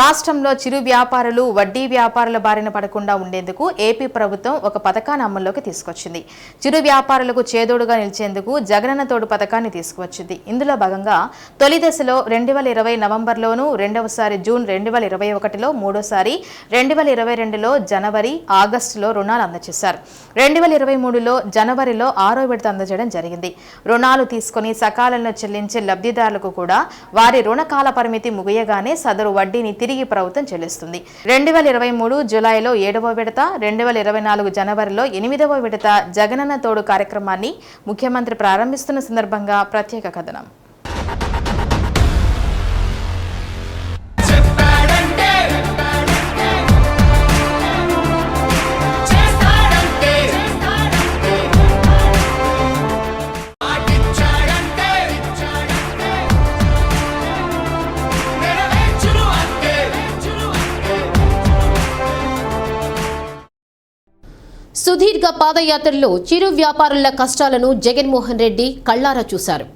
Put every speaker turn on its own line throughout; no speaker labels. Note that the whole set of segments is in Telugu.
రాష్ట్రంలో చిరు వ్యాపారులు వడ్డీ వ్యాపారుల బారిన పడకుండా ఉండేందుకు ఏపీ ప్రభుత్వం ఒక పథకాన్ని అమల్లోకి తీసుకొచ్చింది. చిరు వ్యాపారులకు చేదోడుగా నిలిచేందుకు జగనన్న తోడు పథకాన్ని తీసుకువచ్చింది. ఇందులో భాగంగా తొలి దశలో రెండు వేల ఇరవై నవంబర్లోను రెండవసారి జూన్ రెండు వేల ఇరవై ఒకటిలో మూడోసారి రెండు వేల ఇరవై రెండులో జనవరి ఆగస్టులో రుణాలు అందజేశారు. రెండు వేల ఇరవై మూడులో జనవరిలో ఆరో విడత అందజేయడం జరిగింది. రుణాలు తీసుకుని సకాలంలో చెల్లించే లబ్ధిదారులకు కూడా వారి రుణకాల పరిమితి ముగియగానే సదరు వడ్డీని తిరిగి ప్రభుత్వం చెల్లిస్తుంది. రెండు వేల ఇరవై మూడు జులైలో ఏడవ విడత రెండు వేల ఇరవై నాలుగు జనవరిలో ఎనిమిదవ విడత జగనన్న తోడు కార్యక్రమాన్ని ముఖ్యమంత్రి ప్రారంభిస్తున్న సందర్భంగా ప్రత్యేక కథనం.
సుదీర్ఘ పాదయాత్రలో చిరు వ్యాపారుల కష్టాలను జగన్మోహన్ రెడ్డి కళ్ళారా చూశారు.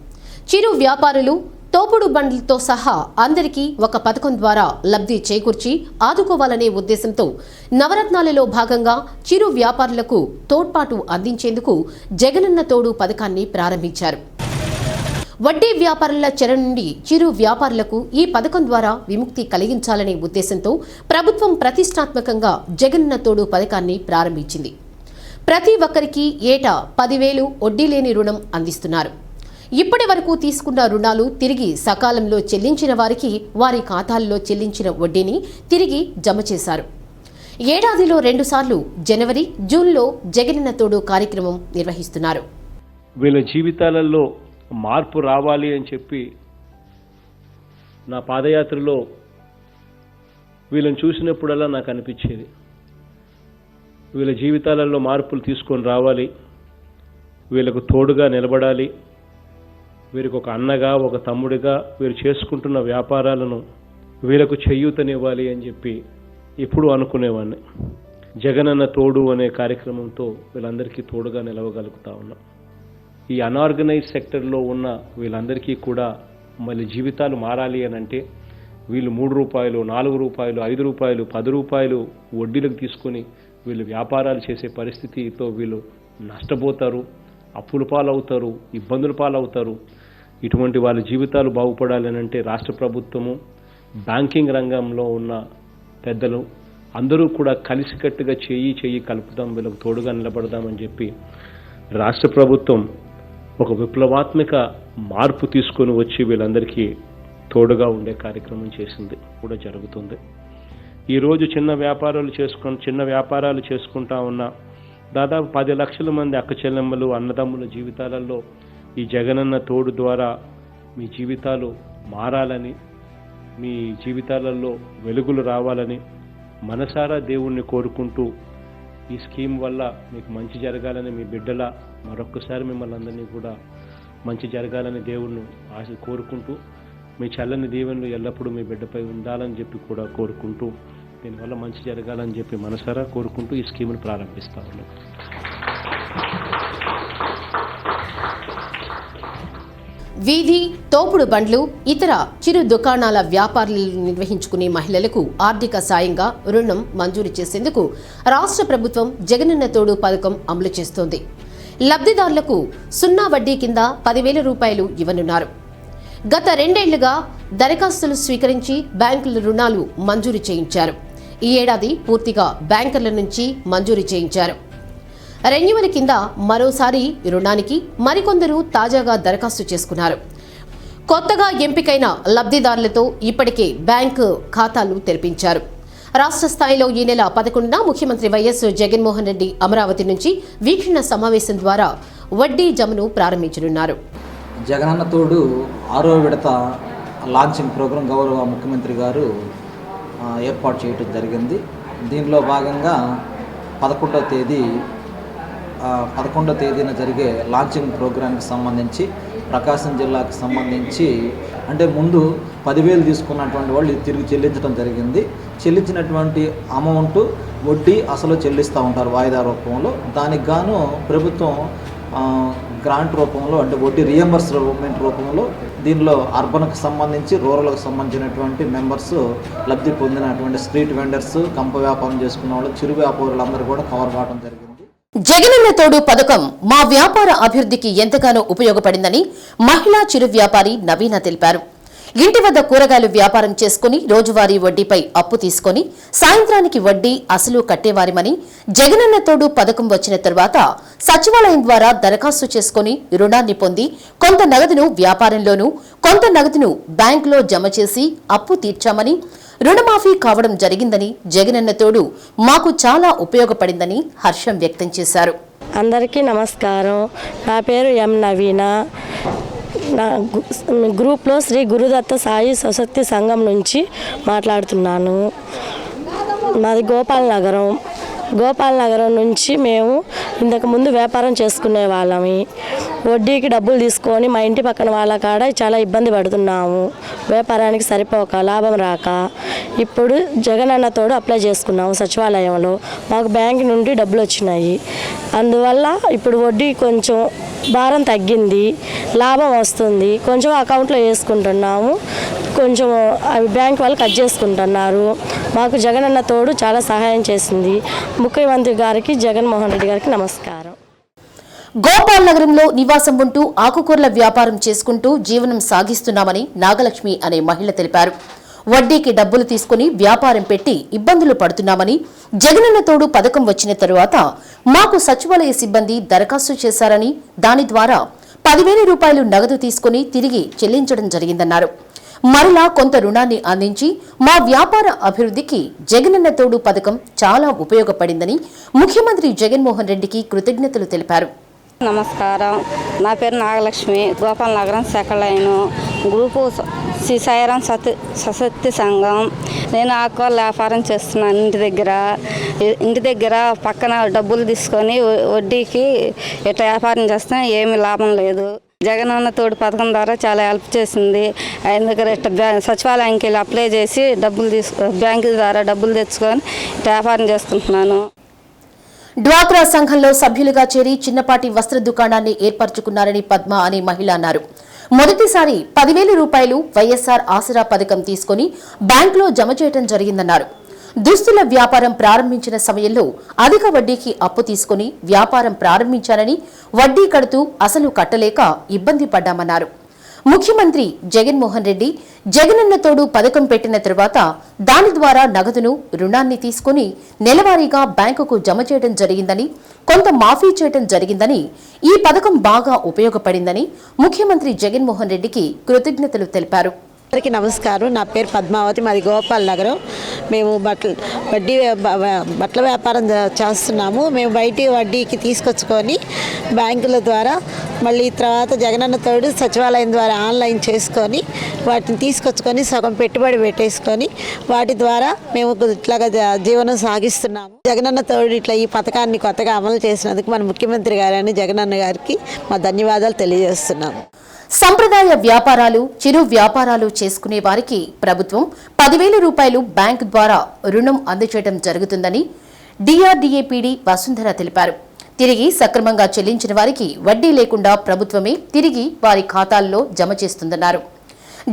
చిరు వ్యాపారులు తోపుడు బండ్లతో సహా అందరికీ ఒక పథకం ద్వారా లబ్ధి చేకూర్చి ఆదుకోవాలనే ఉద్దేశంతో నవరత్నాలలో భాగంగా చిరు వ్యాపారులకు తోడ్పాటు అందించేందుకు జగనన్న తోడు పథకాన్ని ప్రారంభించారు. వడ్డీ వ్యాపారుల చెర నుండి చిరు వ్యాపారులకు ఈ పథకం ద్వారా విముక్తి కలిగించాలనే ఉద్దేశంతో ప్రభుత్వం ప్రతిష్టాత్మకంగా జగన్న తోడు పథకాన్ని ప్రారంభించింది. ప్రతి ఒక్కరికి ఏటా పదివేలు వడ్డీ లేని రుణం అందిస్తున్నారు. ఇప్పటి వరకు తీసుకున్న రుణాలు తిరిగి సకాలంలో చెల్లించిన వారికి వారి ఖాతాల్లో చెల్లించిన వడ్డీని తిరిగి జమ చేశారు. ఏడాదిలో రెండుసార్లు జనవరి జూన్లో జగనన్న తోడు కార్యక్రమం నిర్వహిస్తున్నారు.
వీళ్ళ జీవితాలలో మార్పు రావాలి అని చెప్పి నా పాదయాత్రలో వీళ్ళని చూసినప్పుడల్లా నాకు అనిపించేది. వీళ్ళ జీవితాలలో మార్పులు తీసుకొని రావాలి. వీళ్ళకు తోడుగా నిలబడాలి. వీరికి ఒక అన్నగా ఒక తమ్ముడిగా వీరు చేసుకుంటున్న వ్యాపారాలను వీళ్ళకు చేయూతనివ్వాలి అని చెప్పి ఎప్పుడూ అనుకునేవాడిని. జగనన్న తోడు అనే కార్యక్రమంతో వీళ్ళందరికీ తోడుగా నిలవగలుగుతా ఉన్నాం. ఈ అనార్గనైజ్ సెక్టర్లో ఉన్న వీళ్ళందరికీ కూడా మళ్ళీ జీవితాలు మారాలి అని అంటే వీళ్ళు మూడు రూపాయలు నాలుగు రూపాయలు ఐదు రూపాయలు పది రూపాయలు వడ్డీలకు తీసుకొని వీళ్ళు వ్యాపారాలు చేసే పరిస్థితితో వీళ్ళు నష్టపోతారు అప్పుల పాలవుతారు ఇబ్బందుల పాలవుతారు. ఇటువంటి వాళ్ళ జీవితాలు బాగుపడాలని అంటే రాష్ట్ర ప్రభుత్వము బ్యాంకింగ్ రంగంలో ఉన్న పెద్దలు అందరూ కూడా కలిసికట్టుగా చేయి చెయ్యి కలుపుదాం వీళ్ళకు తోడుగా నిలబడదామని చెప్పి రాష్ట్ర ప్రభుత్వం ఒక విప్లవాత్మక మార్పు తీసుకొని వచ్చి వీళ్ళందరికీ తోడుగా ఉండే కార్యక్రమం చేసింది. కూడా జరుగుతుంది. ఈరోజు చిన్న వ్యాపారాలు చేసుకు చిన్న వ్యాపారాలు చేసుకుంటా ఉన్న దాదాపు పది లక్షల మంది అక్క చెల్లెమ్మలు అన్నదమ్ముల జీవితాలలో ఈ జగనన్న తోడు ద్వారా మీ జీవితాలు మారాలని మీ జీవితాలలో వెలుగులు రావాలని మనసారా దేవుణ్ణి కోరుకుంటూ ఈ స్కీమ్ వల్ల మీకు మంచి జరగాలని మీ బిడ్డల మరొక్కసారి మిమ్మల్ని అందరినీ కూడా మంచి జరగాలని దేవుణ్ణి ఆశ కోరుకుంటూ మీ చల్లని దీవెనలు ఎల్లప్పుడూ మీ బిడ్డపై ఉండాలని చెప్పి కూడా కోరుకుంటూ దీనివల్ల మంచి జరగాలని చెప్పి మనసారా కోరుకుంటూ ఈ స్కీమ్ను ప్రారంభిస్తా ఉన్నాం.
వీధి తోపుడు బండ్లు ఇతర చిరు దుకాణాల వ్యాపారులు నిర్వహించుకునే మహిళలకు ఆర్థిక సాయంగా రుణం మంజూరు చేసేందుకు రాష్ట్ర ప్రభుత్వం జగనన్న తోడు పథకం అమలు చేస్తోంది. లబ్ధిదారులకు సున్నా వడ్డీ కింద పదివేల రూపాయలు ఇవ్వనున్నారు. గత రెండేళ్ళుగా దరఖాస్తులు స్వీకరించి బ్యాంకుల రుణాలు మంజూరు చేయించారు. ఈ ఏడాది పూర్తిగా బ్యాంకర్ల నుంచి మంజూరు చేయించారు. రెన్యువల్ కింద మరోసారి రుణానికి మరికొందరు తాజాగా దరఖాస్తు చేసుకున్నారు. కొత్తగా ఎంపికైన లబ్ధిదారులతో ఇప్పటికే బ్యాంకు ఖాతాలు తెరిపించారు. రాష్ట్ర స్థాయిలో ఈ నెల పదకొండున ముఖ్యమంత్రి వైఎస్ జగన్మోహన్ రెడ్డి అమరావతి నుంచి వీక్షణ సమావేశం ద్వారా వడ్డీ జమను ప్రారంభించనున్నారు.
జగనన్న తోడు ఆరో విడత లాంచింగ్ ప్రోగ్రాం గౌరవ ముఖ్యమంత్రి గారు ఏర్పాటు చేయటం జరిగింది. దీనిలో భాగంగా పదకొండవ తేదీ పదకొండవ తేదీన జరిగే లాంచింగ్ ప్రోగ్రాంకి సంబంధించి ప్రకాశం జిల్లాకు సంబంధించి అంటే ముందు పదివేలు తీసుకున్నటువంటి వాళ్ళు తిరిగి చెల్లించడం జరిగింది. చెల్లించినటువంటి అమౌంట్ వడ్డీ అసలు చెల్లిస్తూ ఉంటారు వాయిదా రూపంలో. దానికి గాను ప్రభుత్వం గ్రాంట్ రూపంలో అంటే వడ్డీ రియంబర్స్మెంట్ రూపంలో దీనిలో అర్బన్కు సంబంధించి రూరల్కి సంబంధించినటువంటి మెంబర్స్ లబ్ధి పొందినటువంటి స్ట్రీట్ వెండర్స్ కంప వ్యాపారం చేసుకున్న వాళ్ళు చిరు వ్యాపారులందరూ కూడా కవర్ కావడం జరిగింది.
జగనన్న తోడు పథకం మా వ్యాపార అభివృద్ధికి ఎంతగానో ఉపయోగపడిందని మహిళా చిరు వ్యాపారి నవీన తెలిపారు. ఇంటి వద్ద కూరగాయలు వ్యాపారం చేసుకుని రోజువారీ వడ్డీపై అప్పు తీసుకొని సాయంత్రానికి వడ్డీ అసలు కట్టేవారిమని జగనన్న తోడు పథకం వచ్చిన తర్వాత సచివాలయం ద్వారా దరఖాస్తు చేసుకుని రుణాన్ని పొంది కొంత నగదును వ్యాపారంలోనూ కొంత నగదును బ్యాంకులో జమ చేసి అప్పు తీర్చామని రుణమాఫీ కావడం జరిగిందని జగనన్న తోడు మాకు చాలా ఉపయోగపడిందని హర్షం వ్యక్తం చేశారు.
అందరికీ నమస్కారం. నా పేరు ఎం నవీన. నా గ్రూప్లో శ్రీ గురుదత్త సాయి సశక్తి సంఘం నుంచి మాట్లాడుతున్నాను. మాది గోపాల్ నగరం. గోపాల్ నగరం నుంచి మేము ఇంతకుముందు వ్యాపారం చేసుకునే వాళ్ళమి వడ్డీకి డబ్బులు తీసుకొని మా ఇంటి పక్కన వాళ్ళ కాడ చాలా ఇబ్బంది పడుతున్నాము. వ్యాపారానికి సరిపోక లాభం రాక ఇప్పుడు జగన్ అన్నతోడు అప్లై చేసుకున్నాము సచివాలయంలో. మాకు బ్యాంక్ నుండి డబ్బులు వచ్చినాయి. అందువల్ల ఇప్పుడు వడ్డీ కొంచెం భారం తగ్గింది లాభం వస్తుంది. కొంచెం అకౌంట్లో వేసుకుంటున్నాము. కొంచెం అవి బ్యాంక్ వాళ్ళు కట్ చేసుకుంటున్నారు. మాకు జగన్ తోడు చాలా సహాయం చేసింది. ముఖ్యమంత్రి గారికి జగన్మోహన్ రెడ్డి గారికి నమస్కారం.
గోపాల్ నగరంలో నివాసం ఉంటూ ఆకుకూరల వ్యాపారం చేసుకుంటూ జీవనం సాగిస్తున్నామని నాగలక్ష్మి అనే మహిళ తెలిపారు. వడ్డీకి డబ్బులు తీసుకుని వ్యాపారం పెట్టి ఇబ్బందులు పడుతున్నామని జగనన్న తోడు పథకం వచ్చిన తరువాత మాకు సచివాలయ సిబ్బంది దరఖాస్తు చేశారని దాని ద్వారా పదివేల రూపాయలు నగదు తీసుకుని తిరిగి చెల్లించడం జరిగిందన్నారు. మరలా కొంత రుణాన్ని అందించి మా వ్యాపార అభివృద్ధికి జగనన్న తోడు పథకం చాలా ఉపయోగపడిందని ముఖ్యమంత్రి జగన్మోహన్ రెడ్డికి కృతజ్ఞతలు తెలిపారు.
నమస్కారం. నా పేరు నాగలక్ష్మి. గోపాల్ నగరం సెకలైను. గ్రూపు శ్రీ సాయిరాం సత్ సశక్తి సంఘం. నేను ఆకుకూరలు వ్యాపారం చేస్తున్నాను ఇంటి దగ్గర. ఇంటి దగ్గర పక్కన డబ్బులు తీసుకొని వడ్డీకి ఇట్లా వ్యాపారం చేస్తే ఏమీ లాభం లేదు. జగనన్న తోడు పథకం ద్వారా చాలా హెల్ప్ చేసింది. ఆయన దగ్గర ఇట్లా సచివాలయానికి వెళ్ళి అప్లై చేసి డబ్బులు తీసుకు బ్యాంకు ద్వారా డబ్బులు తెచ్చుకొని వ్యాపారం చేసుకుంటున్నాను
డ్వాక్రా సంఘంలో సభ్యులుగా చేరి చిన్నపాటి వస్త్ర దుకాణాన్ని ఏర్పరచుకున్నారని పద్మ అనే మహిళ అన్నారు. మొదటిసారి పదివేల రూపాయలు వైఎస్ఆర్ ఆసరా పథకం తీసుకుని బ్యాంకులో జమ చేయడం జరిగిందన్నారు. దుస్తుల వ్యాపారం ప్రారంభించిన సమయంలో అధిక వడ్డీకి అప్పు తీసుకుని వ్యాపారం ప్రారంభించారని వడ్డీ కడుతూ అసలు కట్టలేక ఇబ్బంది పడ్డామన్నారు. ముఖ్యమంత్రి జగన్మోహన్ రెడ్డి జగనన్న తోడు పథకం పెట్టిన తర్వాత దాని ద్వారా నగదును రుణాన్ని తీసుకుని నెలవారీగా బ్యాంకుకు జమ చేయడం జరిగిందని కొంత మాఫీ చేయడం జరిగిందని ఈ పథకం బాగా ఉపయోగపడిందని ముఖ్యమంత్రి జగన్మోహన్ రెడ్డికి కృతజ్ఞతలు తెలిపారు.
అందరికీ నమస్కారం. నా పేరు పద్మావతి మాది గోపాల్ నగరం. మేము బట్టలు వడ్డీ బట్టల వ్యాపారం చేస్తున్నాము. మేము బయట వడ్డీకి తీసుకొచ్చుకొని బ్యాంకుల ద్వారా మళ్ళీ తర్వాత జగనన్న తోడు సచివాలయం ద్వారా ఆన్లైన్ చేసుకొని వాటిని తీసుకొచ్చుకొని సగం పెట్టుబడి పెట్టేసుకొని వాటి ద్వారా మేము ఇట్లాగా జీవనం సాగిస్తున్నాము. జగనన్న తోడు ఇట్లా ఈ పథకాన్ని కొత్తగా అమలు చేసినందుకు మన ముఖ్యమంత్రి గారని జగనన్న గారికి మా ధన్యవాదాలు తెలియజేస్తున్నాము.
సంప్రదాయ వ్యాపారాలు చిరు వ్యాపారాలు చేసుకునే వారికి ప్రభుత్వం పదివేల రూపాయలు బ్యాంక్ ద్వారా రుణం అందజేయడం జరుగుతుందని డిఆర్డీఏపీడీ వసుంధర తెలిపారు. తిరిగి సక్రమంగా చెల్లించిన వారికి వడ్డీ లేకుండా ప్రభుత్వమే తిరిగి వారి ఖాతాల్లో జమ చేస్తుందన్నారు.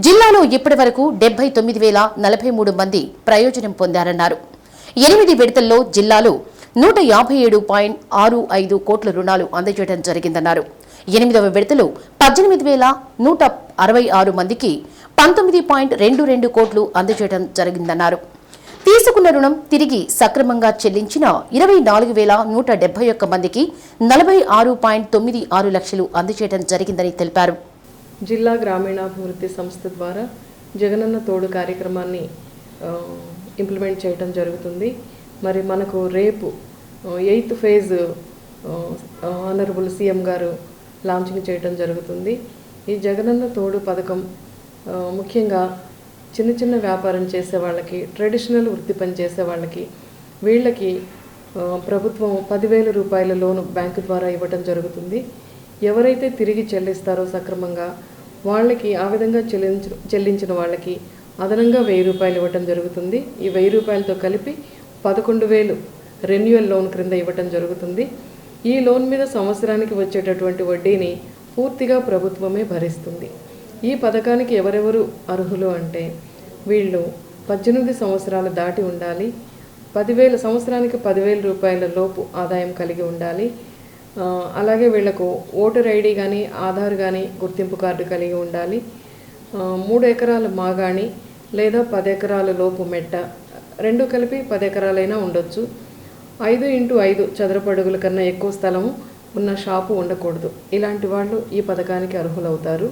జిల్లాలో ఇప్పటి వరకు డెబ్బై తొమ్మిది వేల నలభై మూడు మంది ప్రయోజనం పొందారన్నారు. ఎనిమిది విడతల్లో జిల్లాలో నూట యాభై ఏడు పాయింట్ ఆరు ఐదు కోట్ల రుణాలు అందజేయడం జరిగిందన్నారు. ఎనిమిదవ విడతలో పద్దెనిమిది వేల నూట అరవై ఆరు మందికి పంతొమ్మిది పాయింట్ రెండు రెండు కోట్లు అందజేయడం జరిగిందన్నారు. తీసుకున్న రుణం తిరిగి సక్రమంగా చెల్లించిన ఇరవై నాలుగు వేల నూట డెబ్బై ఒక్క మందికి నలభై ఆరు పాయింట్ తొమ్మిది ఆరు లక్షలు అందజేయడం జరిగిందని తెలిపారు.
జిల్లా గ్రామీణాభివృద్ధి సంస్థ ద్వారా జగనన్న తోడు కార్యక్రమాన్ని ఇంప్లిమెంట్ చేయడం జరుగుతుంది. మరి మనకు రేపు ఎయిత్ ఫేజ్ ఆనరబుల్ సీఎం గారు లాంచింగ్ చేయడం జరుగుతుంది. ఈ జగనన్న తోడు పథకం ముఖ్యంగా చిన్న చిన్న వ్యాపారం చేసే వాళ్ళకి ట్రెడిషనల్ వృత్తి పని చేసే వాళ్ళకి వీళ్ళకి ప్రభుత్వం పదివేల రూపాయల లోను బ్యాంకు ద్వారా ఇవ్వటం జరుగుతుంది. ఎవరైతే తిరిగి చెల్లిస్తారో సక్రమంగా వాళ్ళకి ఆ విధంగా చెల్లించ చెల్లించిన వాళ్ళకి అదనంగా వెయ్యి రూపాయలు ఇవ్వటం జరుగుతుంది. ఈ వెయ్యి రూపాయలతో కలిపి పదకొండు వేలు రెన్యువల్ లోన్ క్రింద ఇవ్వటం జరుగుతుంది. ఈ లోన్ మీద సంవత్సరానికి వచ్చేటటువంటి వడ్డీని పూర్తిగా ప్రభుత్వమే భరిస్తుంది. ఈ పథకానికి ఎవరెవరు అర్హులు అంటే వీళ్ళు పద్దెనిమిది సంవత్సరాలు దాటి ఉండాలి పదివేల సంవత్సరానికి పదివేల రూపాయల లోపు ఆదాయం కలిగి ఉండాలి అలాగే వీళ్ళకు ఓటర్ ఐడి కానీ ఆధార్ కానీ గుర్తింపు కార్డు కలిగి ఉండాలి మూడు ఎకరాల మాగాణి లేదా పది ఎకరాల లోపు మెట్ట రెండు కలిపి పది ఎకరాలైనా ఉండొచ్చు. ఐదు ఇంటూ ఐదు చదరపడుగుల కన్నా ఎక్కువ స్థలము ఉన్న షాపు ఉండకూడదు. ఇలాంటి వాళ్ళు ఈ పథకానికి అర్హులవుతారు.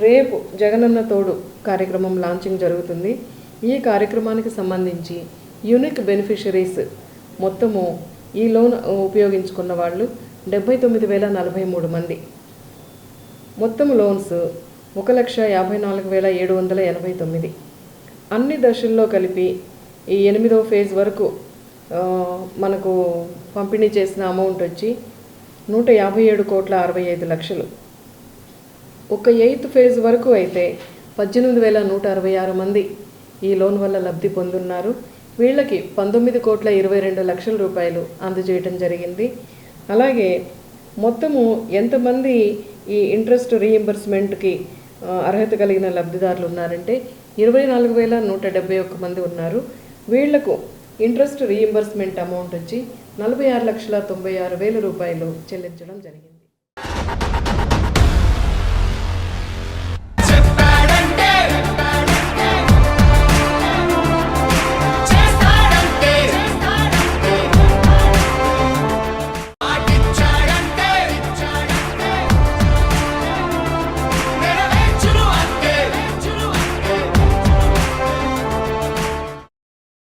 రేపు జగనన్న తోడు కార్యక్రమం లాంచింగ్ జరుగుతుంది. ఈ కార్యక్రమానికి సంబంధించి యూనిక్ బెనిఫిషరీస్ మొత్తము ఈ లోన్ ఉపయోగించుకున్న వాళ్ళు డెబ్బై తొమ్మిది వేల నలభై మూడు మంది. మొత్తం లోన్స్ ఒక లక్ష యాభై నాలుగు వేల ఏడు వందల ఎనభై తొమ్మిది. అన్ని దశల్లో కలిపి ఈ ఎనిమిదో ఫేజ్ వరకు మనకు పంపిణీ చేసిన అమౌంట్ వచ్చి నూట యాభై ఏడు కోట్ల అరవై ఐదు లక్షలు. ఒక ఎయిత్ ఫేజ్ వరకు అయితే పద్దెనిమిది వేల నూట అరవై ఆరు మంది ఈ లోన్ వల్ల లబ్ధి పొందున్నారు. వీళ్ళకి పంతొమ్మిది కోట్ల ఇరవై రెండు లక్షల రూపాయలు అందజేయటం జరిగింది. అలాగే మొత్తము ఎంతమంది ఈ ఇంట్రెస్ట్ రీఎంబర్స్మెంట్కి అర్హత కలిగిన లబ్ధిదారులు ఉన్నారంటే ఇరవై నాలుగు వేల నూట డెబ్బై ఒక్క మంది ఉన్నారు. వీళ్ళకు ఇంట్రెస్ట్ రీఎంబర్స్మెంట్ అమౌంట్ వచ్చి నలభై ఆరు లక్షల తొంభై ఆరు వేల రూపాయలు చెల్లించడం జరిగింది.